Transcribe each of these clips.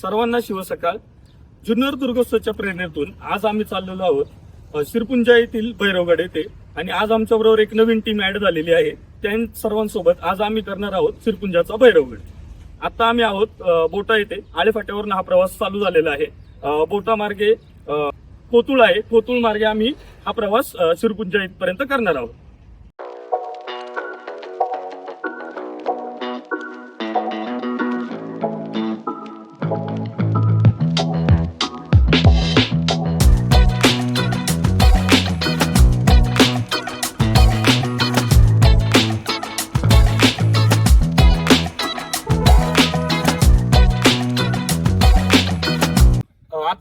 सर्वांना शिवसकाळ जुन्नर दुर्गोत्सवच्या प्रेरणेतून आज आम्ही चाललेलो आहोत शिरपुंजा येथील भैरवगड येथे. आणि आज आमच्याबरोबर एक नवीन टीम ऍड झालेली आहे. त्या सर्वांसोबत आज आम्ही करणार आहोत शिरपुंजाचा भैरवगड. आता आम्ही आहोत बोटा येथे. आळेफाट्यावरून हा प्रवास चालू झालेला आहे. बोटा मार्गे कोतुळ आहे. कोतुळ मार्गे आम्ही हा प्रवास शिरपुंजा इथपर्यंत करणार आहोत.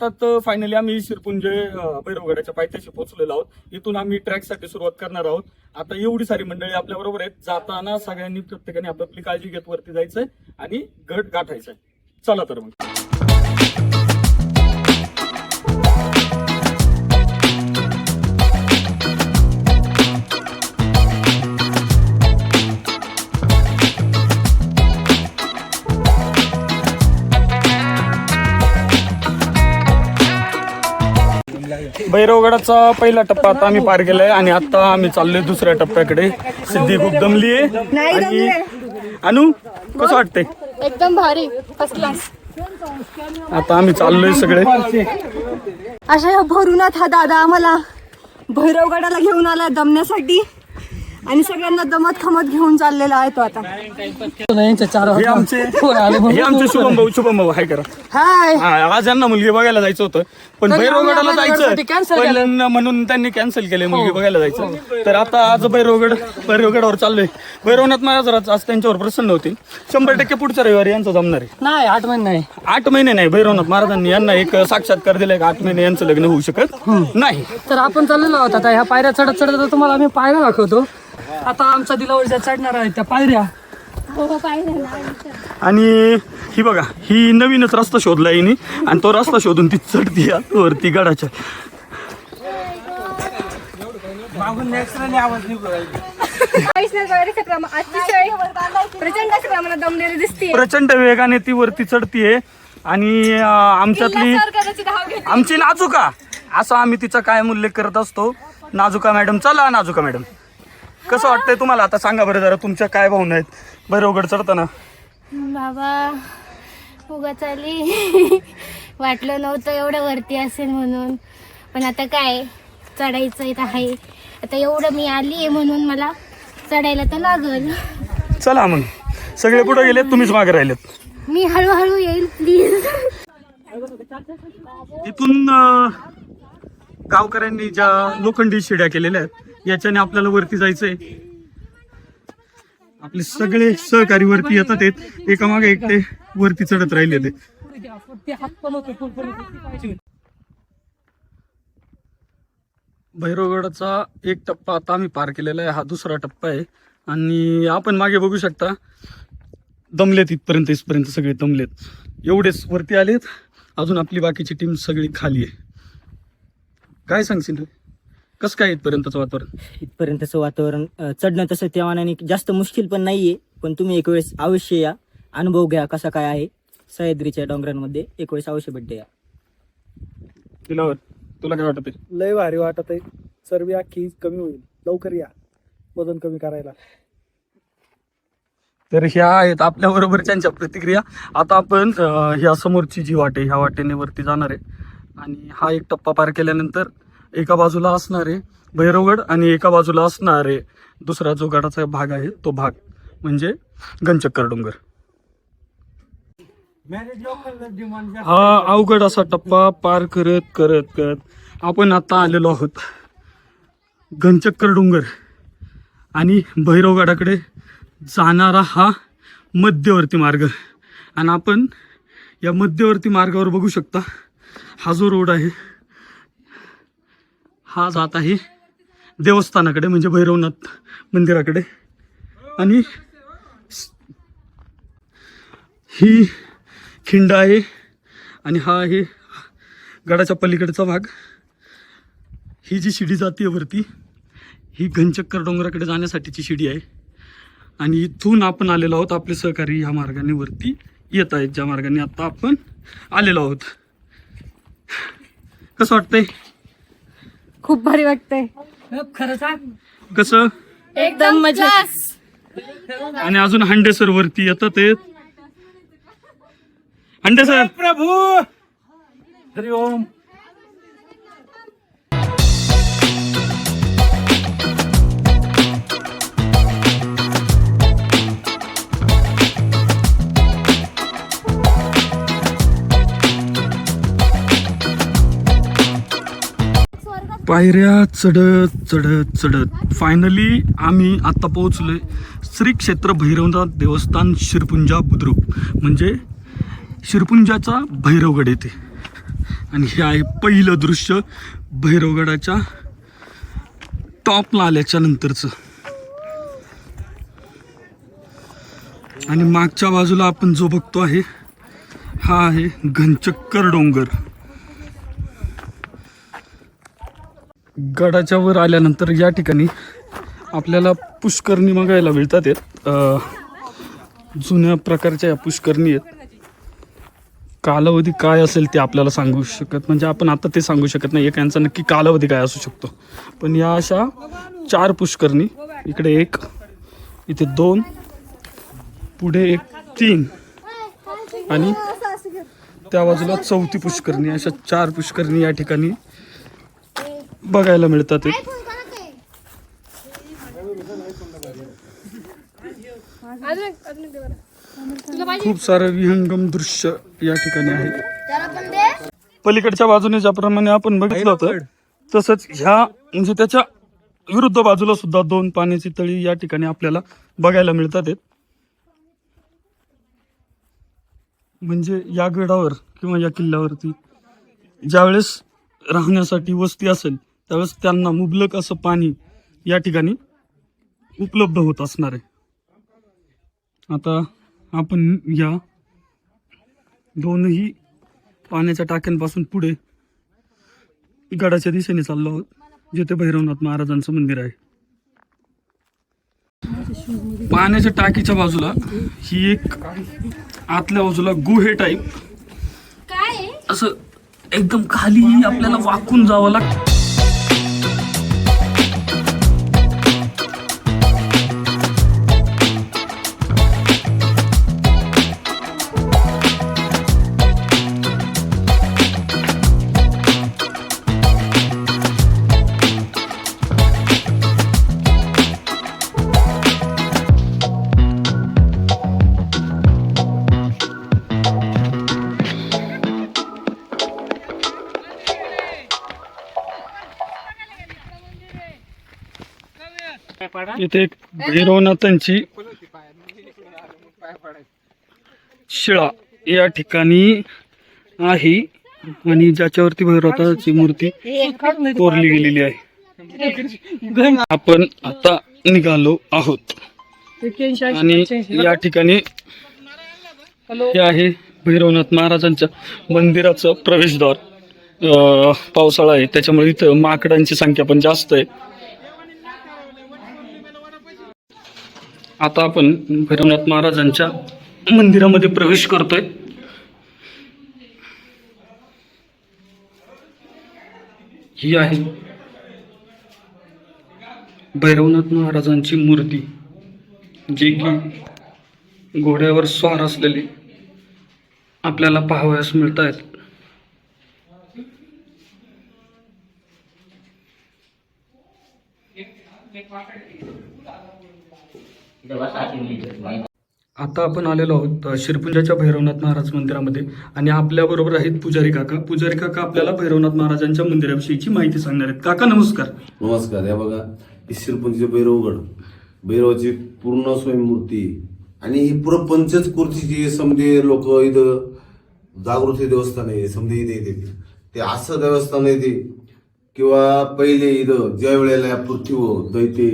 अ, फायनली आम्ही शिरपुंजे भैरवगडाच्या पायथ्याशी पोहोचलेलो आहोत. इथून आम्ही ट्रॅकसाठी सुरुवात करणार आहोत. आता एवढी सारी मंडळी आपल्या बरोबर आहेत. जाताना सगळ्यांनी प्रत्येकाने आपापली काळजी घेत वरती जायचंय आणि गट गाठायचंय. चला तर मग. भैरवगडाचा पहिला टप्पा आता आम्ही पार केलाय आणि आता आम्ही चाललोय दुसऱ्या टप्प्याकडे. सिद्धी खूप दमली आहे आणि अनु कसं वाटतंय? एकदम भारी. फर्स्ट क्लास आता आम्ही चाललोय सगळे. अशा या भरूनात हा दादा आम्हाला भैरवगडाला घेऊन आला दमण्यासाठी. आणि सगळ्यांना दमत खमत घेऊन चाललेला आहे तो आता. हे आमचे हे आमचे शुभम भाऊ शुभम भाऊ हाय करा. हाय. हा, आज यांना मुलगी बघायला जायचं होतं. पण तरी भैरवगडाला आम्ही जायचं. cancel केलं. पण म्हणून त्यांनी कॅन्सल केले मुलगी बघायला जायचं. तर आता आज भैरवगड भैरवगडावर चाललोय. भैरवनाथ महाराज आज त्यांच्यावर प्रसन्न होतील. शंभर टक्के पुढच्या रविवारी यांचं जमणार आहे. नाही आठ महिने नाही. आठ महिने नाही. भैरवनाथ महाराजांनी यांना एक साक्षात्कार दिलाय का आठ महिने यांचं लग्न होऊ शकत नाही. तर आपण चाललेलो आहोत आता. ह्या पायऱ्या चढत चढत आता तुम्हाला आम्ही पायऱ्या दाखवतो. आता आमच्या दिलावर ज्या चढणार आहेत त्या पायऱ्या. आणि ही बघा ही नवीनच रस्ता शोधला हिने. आणि तो रस्ता शोधून ती चढती आहे वरती गडाच्या. अतिशय प्रचंड अशी प्रमाणात दमलेली दिसते प्रचंड वेगाने ती वरती चढतीये. आणि अं, आमच्यातली धाव घेते. आमची नाजुका. असा आम्ही तिचा कायम उल्लेख करत असतो. नाजुका मॅडम चला नाजुका मॅडम. कसं वाटतंय तुम्हाला? आता सांगा बरं जरा तुमच्या काय भावना आहेत? बरोबर चढताना. बाबा उगाच आली. वाटलं नव्हतं एवढं वरती असेल म्हणून. पण आता काय चढायचं इथं आहे. आता एवढं मी आली आहे म्हणून मला चढायला तर लागल. चला मग. सगळे कुठे गेलेत? तुम्हीच मागे राहिलेत. मी हळूहळू येईल प्लीज इथून अं, गावकऱ्यांनी ज्या लोखंडी शिड्या केलेल्या आहेत याच्याने आपल्याला वरती जायचंय. आपले सगळे सहकारी वरती येतात आहेत एकामागे एक ते वरती चढत राहिले ते. भैरवगडाचा एक टप्पा आता आम्ही पार केलेला आहे हा दुसरा टप्पा आहे. आणि आपण मागे बघू शकता दमलेत इथपर्यंत इथपर्यंत सगळे दमलेत. एवढेच वरती आलेत अजून आपली बाकीची टीम सगळी खाली आहे. काय सांगशील तू? कसं काय इथपर्यंतचं वातावरण? इथपर्यंतचं वातावरण अ, चढणं तसं त्या मानाने जास्त मुश्किल पण नाहीये पण तुम्ही एक वेळेस अवश्य या. अनुभव घ्या कसा काय आहे सह्याद्रीच्या डोंगरांमध्ये. एक वेळेस अवश्य भेट द्या. दिलावर तुला काय वाटत आहे लय भारी वाटत आहे. चरबी अख्खी कमी होईल. लवकर या. वजन कमी करायला. तर ह्या आहेत आपल्या बरोबरच्यांच्या प्रतिक्रिया. आता आपण अं, ह्या समोरची जी वाट आहे ह्या वाटेने वरती जाणार आहे. आणि हा एक टप्पा पार केल्यानंतर एका बाजूला असणार भैरवगड आणि एका बाजूला असणार दुसरा जो गडाचा भाग आहे तो भाग म्हणजे गंचक्कर डोंगर हा अवघड असा टप्पा पार करत करत करत आपण आता आलेलो आहोत घनचक्कर डोंगर आणि भैरवगडाकडे जाणारा हा मध्यवर्ती मार्ग. आणि आपण या मध्यवर्ती मार्गावर बघू शकता हा जो रोड आहे हा जात आहे देवस्थानाकडे म्हणजे भैरवनाथ मंदिराकडे. आणि ही खिंड आहे आणि हा आहे गडाच्या पलीकडचा भाग. ही जी शिडी जाते वरती ही घनचक्कर डोंगराकडे जाण्यासाठीची शिडी आहे. आणि इथून आपण आलेलो आहोत आपले सहकारी ह्या मार्गाने वरती. येत आहेत ज्या मार्गाने आता आपण आलेलो आहोत. कसं वाटतंय? खूप भारी वाटतंय. खरं सांग. कसं? एकदम मजा आणि अजून हंडे सर वरती येतात ते हंडे सर प्रभू. हरि पायऱ्या चढत चढत चढत. फायनली आम्ही आत्ता पोहोचलोय श्री क्षेत्र भैरवनाथ देवस्थान शिरपुंजा बुद्रुक. म्हणजे शिरपुंजाचा भैरवगड येते. आणि हे आहे पहिलं दृश्य भैरवगडाच्या टॉपला आल्याच्या नंतरचं. आणि मागच्या बाजूला आपण जो बघतो आहे हा आहे घनचक्कर डोंगर. गडाच्या वर आल्यानंतर या ठिकाणी आपल्याला पुष्करणी बघायला मिळतात आहेत जुन्या प्रकारच्या या पुष्करणी आहेत. कालावधी काय असेल ते आपल्याला सांगू शकत म्हणजे आपण आता ते सांगू शकत नाही. एक यांचा नक्की कालावधी काय असू शकतो. पण या अशा चार पुष्करणी इकडे एक इथे दोन पुढे एक तीन आणि त्या बाजूला चौथी पुष्करणी. अशा चार पुष्करणी या ठिकाणी बघायला मिळतात. खूप सारं विहंगम दृश्य या ठिकाणी आहे. पलीकडच्या बाजूने ज्याप्रमाणे आपण बघितलं होतं तसंच ह्या म्हणजे त्याच्या विरुद्ध बाजूला सुद्धा दोन पाण्याची तळी या ठिकाणी आपल्याला बघायला मिळतात आहेत. म्हणजे या गडावर किंवा या किल्ल्यावरती ज्यावेळेस राहण्यासाठी वस्ती असेल त्यावेळेस त्यांना मुबलक असं पाणी या ठिकाणी उपलब्ध होत असणार आहे. आता आपण या दोनही पाण्याच्या टाक्यांपासून पुढे गडाच्या दिशेने चाललो आहोत जिथे भैरवनाथ महाराजांचं मंदिर आहे. पाण्याच्या टाकीच्या बाजूला ही एक आतल्या बाजूला गुहे टाईप असं एकदम खाली आपल्याला वाकून जावं लागतं. इथे एक भैरवनाथांची शिळा या ठिकाणी आहे आणि ज्याच्यावरती भैरवनाथाची मूर्ती कोरली गेलेली आहे. आपण आता निघालो आहोत. आणि या ठिकाणी हे आहे भैरवनाथ महाराजांच्या मंदिराचं प्रवेशद्वार. पावसाळा आहे त्याच्यामुळे इथं माकडांची संख्या पण जास्त आहे. आता आपण भैरवनाथ महाराजांच्या मंदिरामध्ये प्रवेश करतोय. ही आहे भैरवनाथ महाराजांची मूर्ती जी की घोड्यावर स्वार असलेली आपल्याला पाहावयास मिळत आहेत आता आपण आलेलो आहोत शिरपुंजाच्या भैरवनाथ महाराज मंदिरामध्ये. आणि आपल्या बरोबर आहेत पुजारी काका. पुजारी काका आपल्याला भैरवनाथ महाराजांच्या मंदिराविषयीची माहिती सांगणार आहेत. काका नमस्कार. नमस्कार. या बघा ही शिरपुंजीचे भैरवगड भैरवाची पूर्ण स्वयंमूर्ती. आणि ही पूर्ण पंचच कुर्तीची समजे लोक इथं जागृती देवस्थान आहे समजे इथे येते ते असं देवस्थान आहे ते किंवा पहिले इथं ज्या वेळेला या पृथ्वीवर दैते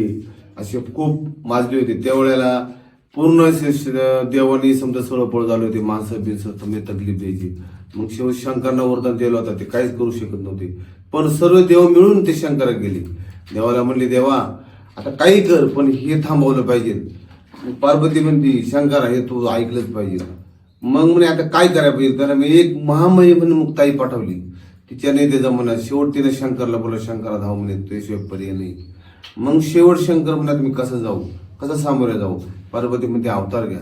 असे खूप माजले होते. त्यावेळेला पूर्ण शे- शे- देवानी समजा सळपळ झाले होते माणसं बिनसं तुम्ही तकलीफ द्यायची. मग शिव शंकरांना वरदान दिलं होतं ते काहीच करू शकत नव्हते. पण सर्व देव मिळून ते शंकरात गेले. देवाला म्हणले देवा आता काही कर पण हे थांबवलं पाहिजे. पार्वती म्हणते शंकरा हे तू ऐकलंच पाहिजे. मग म्हणे आता काय करायला पाहिजे? त्याला मी एक महामयी म्हणून मुक्ताई पाठवली. तिच्याने त्याचा म्हणा शेवट तिने शंकरला बोला शंकरा धाव म्हणे तुझ्याशिवाय पर्याय नाही. मग शेवट शंकर म्हणत मी कसं जाऊ? कसं सामोरे जाऊ? पार्वती म्हणते अवतार घ्या.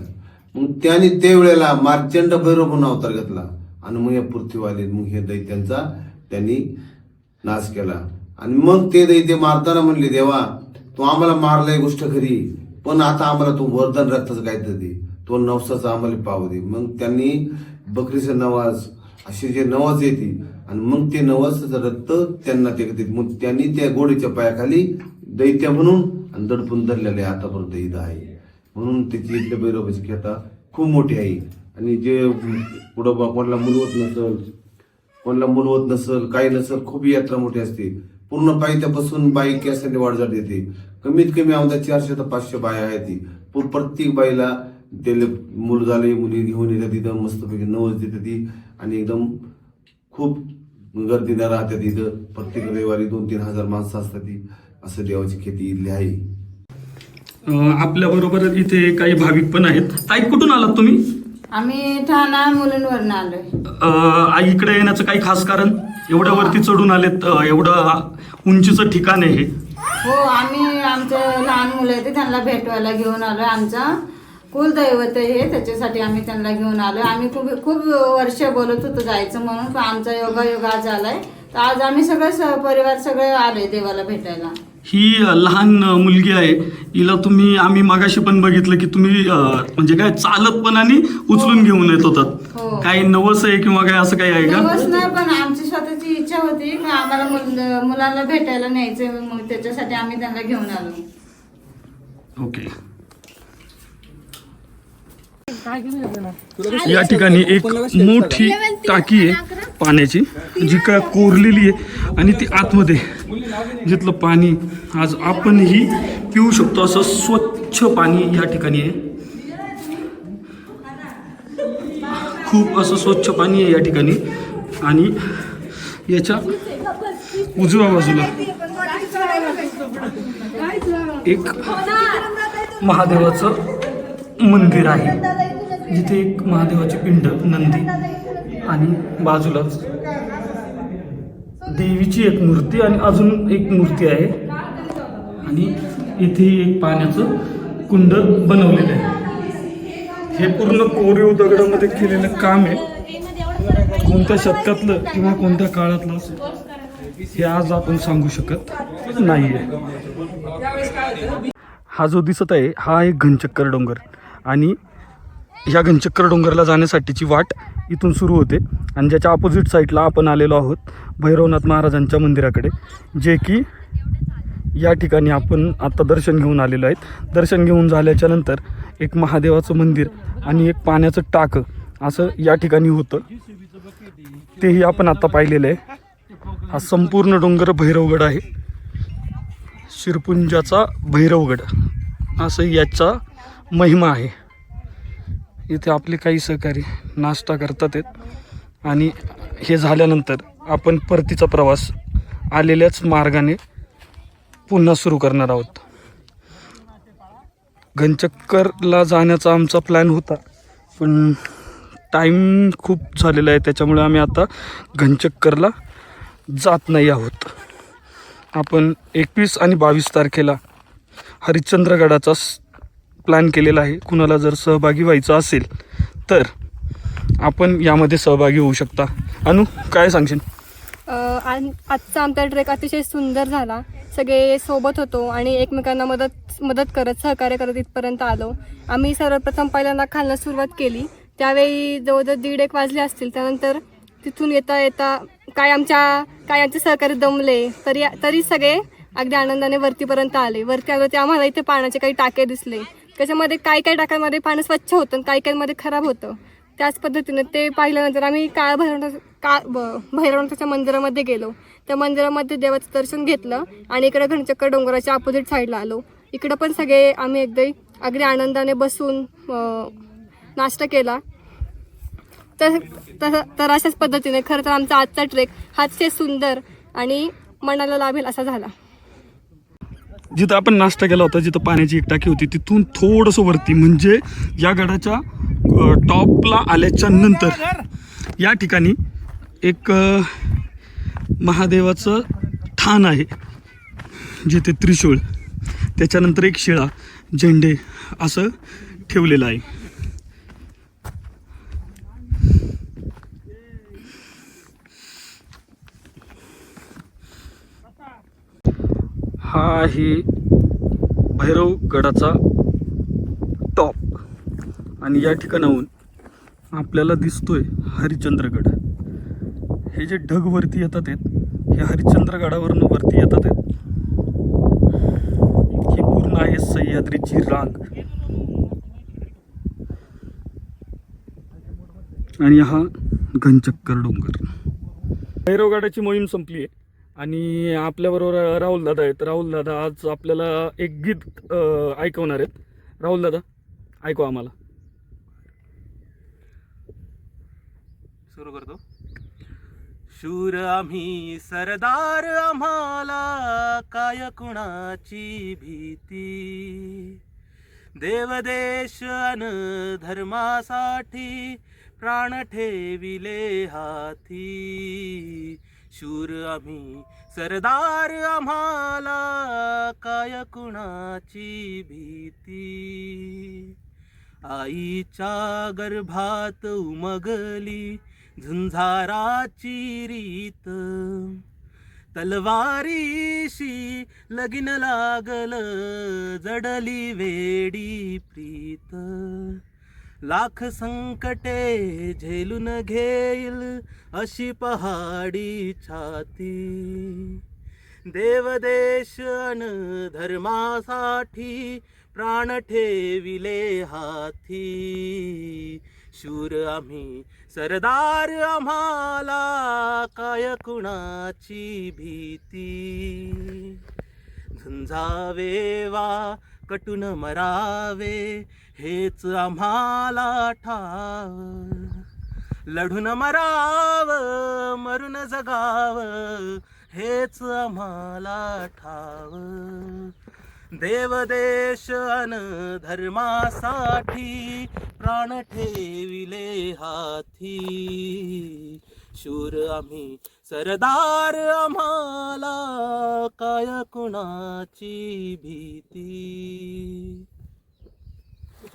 मग त्याने त्या वेळेला मार्चंड भैरव म्हणून अवतार घेतला. आणि मग या पृथ्वीवाले मग हे दैत्यांचा त्यांनी नाश केला. आणि मग ते दैत्य मारताना म्हणले देवा तू आम्हाला मारलाय गोष्ट खरी पण आता आम्हाला तू वरदान रक्ताचं काहीतरी दे. तो नवसाचा आम्हाला पाव दे. मग त्यांनी बकरीचं नवाज असे जे नवाज येते आणि मग ते नवाजाचं रक्त त्यांना ते मग त्यांनी त्या गोडीच्या पायाखाली दैत्य म्हणून आणि दडपून धरलेले आतापर्यंत इथं आहे. म्हणून त्याची इथल्या भैरवाची खेळता खूप मोठी आहे. आणि जे पुढं बा- कोणाला मुलवत नसल कोणाला मुलवत नसल काही नसल खूप यात्रा मोठी असते. पूर्ण पायथ्यापासून बाई केसाने वाढजाट येते. कमीत कमी आमच्या चारशे ते पाचशे बाया आहेत ती. पु- प्रत्येक बाईला त्याला मुलं झाले मुली घेऊन येतात तिथं मस्तपैकी नवस देते ती. आणि एकदम खूप गर्दीनं राहतात तिथं. प्रत्येक रविवारी दोन तीन हजार माणसं असतात ती. असं देवाची खेती इथली आहे. आपल्या बरोबर इथे काही भाविक पण आहेत. ताई कुठून आलात तुम्ही? आम्ही ठाणा मुलुंडवरनं आलोय. अं, आई इकडे येण्याचं काही खास कारण? एवढ्या वरती चढून आलेत एवढं उंचीचं ठिकाण आहे हे. हो आम्ही आमचे लहान मुलं आहेत त्यांना भेटवायला घेऊन आलोय. आमचा कुलदैवत आहे हे त्याच्यासाठी आम्ही त्यांना घेऊन आलोय. आम्ही खूप खूप वर्ष बोलत होतो जायचं म्हणून पण आमचा योगा योग आज आलाय. तर आज आम्ही सगळं स- परिवार सगळे आलोय देवाला भेटायला. ही लहान मुलगी आहे. हिला तुम्ही आम्ही मागाशी पण बघितलं की तुम्ही म्हणजे काय चालत पण आणि उचलून घेऊन येत हो. होतात काही नवस आहे किंवा काय असं काही आहे का? नवस नाही पण आमची स्वतःची इच्छा होती की आम्हाला मुल- मुलांना भेटायला न्यायचं त्याच्यासाठी आम्ही त्यांना घेऊन आलो. ओके. या ठिकाणी एक मोठी टाकी आहे पाण्याची जी काय कोरलेली आहे आणि ती आतमध्ये. जिथलं पाणी आज आपणही पिऊ शकतो असं स्वच्छ पाणी या ठिकाणी आहे. खूप असं स्वच्छ पाणी आहे या ठिकाणी. आणि याच्या उजव्या बाजूला एक महादेवाचं मंदिर आहे. जिथे एक महादेवाची पिंड नंदी आणि बाजूलाच देवीची एक मूर्ती आणि अजून एक मूर्ती आहे. आणि इथे एक पाण्याचं कुंड बनवलेलं आहे. हे पूर्ण कोरीव दगडामध्ये केलेलं काम आहे. कोणत्या शतकातलं किंवा कोणत्या काळातलं हे आज आपण सांगू शकत नाहीये. हा जो दिसत आहे हा एक घनचक्कर डोंगर. आणि ह्या घनचक्र डोंगरला जाण्यासाठीची वाट इथून सुरू होते. आणि ज्याच्या अपोजिट साईडला आपण आलेलो आहोत भैरवनाथ महाराजांच्या मंदिराकडे जे की या ठिकाणी आपण आता दर्शन घेऊन आलेलो आहेत. दर्शन घेऊन झाल्याच्यानंतर एक महादेवाचं मंदिर आणि एक पाण्याचं टाकं असं या ठिकाणी होतं. तेही आपण आता पाहिलेलं आहे. हा संपूर्ण डोंगर भैरवगड आहे. शिरपुंजाचा भैरवगड असं याचा महिमा आहे. इथे आपले काही सहकारी नाश्ता करतात आहेत. आणि हे झाल्यानंतर आपण परतीचा प्रवास आलेल्याच मार्गाने पुन्हा सुरू करणार आहोत. घनचक्करला जाण्याचा आमचा प्लॅन होता पण टाईम खूप झालेला आहे त्याच्यामुळे आम्ही आता घनचक्करला जात नाही आहोत. आपण एकवीस आणि बावीस तारखेला हरिश्चंद्रगडाचा प्लॅन केलेला आहे. कुणाला जर सहभागी व्हायचं असेल तर आपण यामध्ये सहभागी होऊ शकता. अनु काय सांगशील? आजचा आमचा ट्रेक अतिशय सुंदर झाला. सगळे सोबत होतो आणि एकमेकांना मदत मदत करत सहकार्य करत इथपर्यंत आलो. आम्ही सर्वप्रथम पहिल्यांदा खालनं सुरुवात केली. त्यावेळी जवळजवळ दीड एक वाजले असतील. त्यानंतर तिथून येता येता काय आमच्या काय आमचे सहकारी दमले तरी तरी सगळे अगदी आनंदाने वरतीपर्यंत आले. वरती आलो ते आम्हाला इथे पाण्याचे काही टाके दिसले. त्याच्यामध्ये काय काय टाक्यांमध्ये पाणी स्वच्छ होतं आणि काही काहीमध्ये खराब होतं त्याच पद्धतीने ते पाहिल्यानंतर आम्ही काळ भैरवनाथ का ब- भैरवनाथाच्या मंदिरामध्ये गेलो. त्या मंदिरामध्ये देवाचं दर्शन घेतलं आणि इकडे घनचक्कर डोंगराच्या अपोजिट साईडला आलो. इकडं पण सगळे आम्ही एकदा अगदी आनंदाने बसून नाश्ता केला. तर तर तर अशाच पद्धतीने खरं तर आमचा आजचा ट्रेक हातशे सुंदर आणि मनाला लाभेल असा झाला. जिथं आपण नाश्ता केला होता जिथं पाण्याची एक टाकी होती तिथून थोडंसं वरती म्हणजे या गडाच्या टॉपला आल्याच्यानंतर या ठिकाणी एक महादेवाचं ठाण आहे जिथे त्रिशूळ त्याच्यानंतर एक शिळा झेंडे असं ठेवलेलं आहे. हे भैरवगडाचा भैरव गडाचा टॉप आणि या ठिकाणाहून आपल्याला दिसतोय हरिश्चंद्रगड हे जे ढग वरती येतात आहेत हे हरिश्चंद्रगडावरून वरती येतात आहेत. ही पूर्ण आहे सह्याद्रीची रांग. आणि हा घनचक्कर डोंगर. भैरवगडाची मोहीम संपली आहे. आणि आपल्याबरोबर राहुल दादा आहेत. राहुल दादा आज आपल्याला एक गीत ऐकवणार आहेत. राहुल दादा ऐकू आम्हाला. सुरू करतो. शूर आम्ही सरदार आम्हाला काय कुणाची भीती? देवदेश अन धर्मासाठी प्राण ठेविले हाती. शूर आम्ही. सरदार आम्हाला काय कुणाची भीती? आईच्या गर्भात उमगली झुंझाराची रीत. तलवारीशी लगीन लागल जडली वेडी प्रीत. लाख संकटे झेलून घेईल अशी पहाडी छाती. देवदेश अन धर्मासाठी प्राण ठेविले हाती. शूर आम्ही सरदार आम्हाला काय कुणाची भीती? झुंजावेवा कटून मरावे हेच आम्हाला ठाव. लढून मराव मरून जगाव. हेच आम्हाला ठाव. देवदेश अन धर्मासाठी प्राण ठेविले हाती. शूर आम्ही सरदार आम्हाला काय कुणाची भीती?